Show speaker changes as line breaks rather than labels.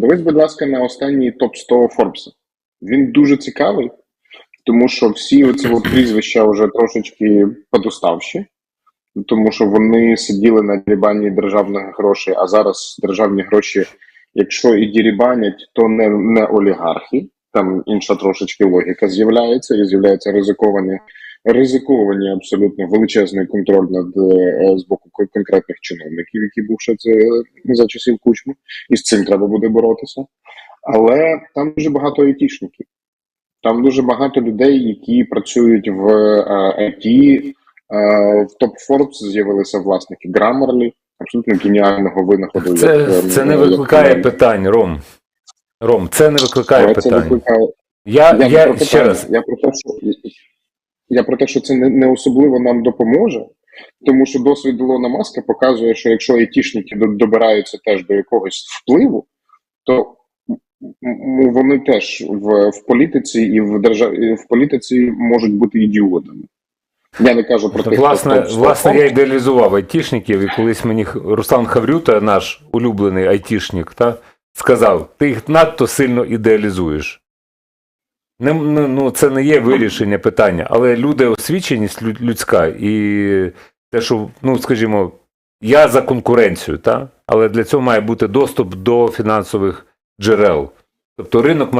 Подивись, будь ласка, на останній топ 100 Форбса. Він дуже цікавий, тому що всі оці прізвища вже трошечки подуставші, тому що вони сиділи на дірібані державних грошей, а зараз державні гроші, якщо і дірібанять, то не, не олігархи. Там інша трошечки логіка з'являється, і з'являється ризиковані, ризиковані абсолютно величезний контроль над е, з боку конкретних чиновників, які був ще це за часів кучми, і з цим треба буде боротися. Але там дуже багато айтішників. Там дуже багато людей, які працюють в е, IT. Е, в топ Forbes з'явилися власники Grammarly, абсолютно геніального винаходу.
Це,
як, е,
це не
як
викликає
команда.
питань, Ром. Ром, це не викликає
Але це
питань.
викликає
Я,
я,
я,
про
ще
питання,
раз,
Я про те, що я про те, що це не, особливо нам допоможе, тому що досвід Ілона Маска показує, що якщо айтішники добираються теж до якогось впливу, то вони теж в, в політиці і в державі в політиці можуть бути ідіотами. Я не кажу про тих,
власне,
хто- хто-
власне, я ідеалізував айтішників, і колись мені Руслан Хаврюта, наш улюблений айтішник, та, сказав: ти їх надто сильно ідеалізуєш. Не, ну, це не є вирішення питання, але люди освіченість лю- людська, і те, що, ну, скажімо, я за конкуренцію, та? але для цього має бути доступ до фінансових джерел. Тобто ринок має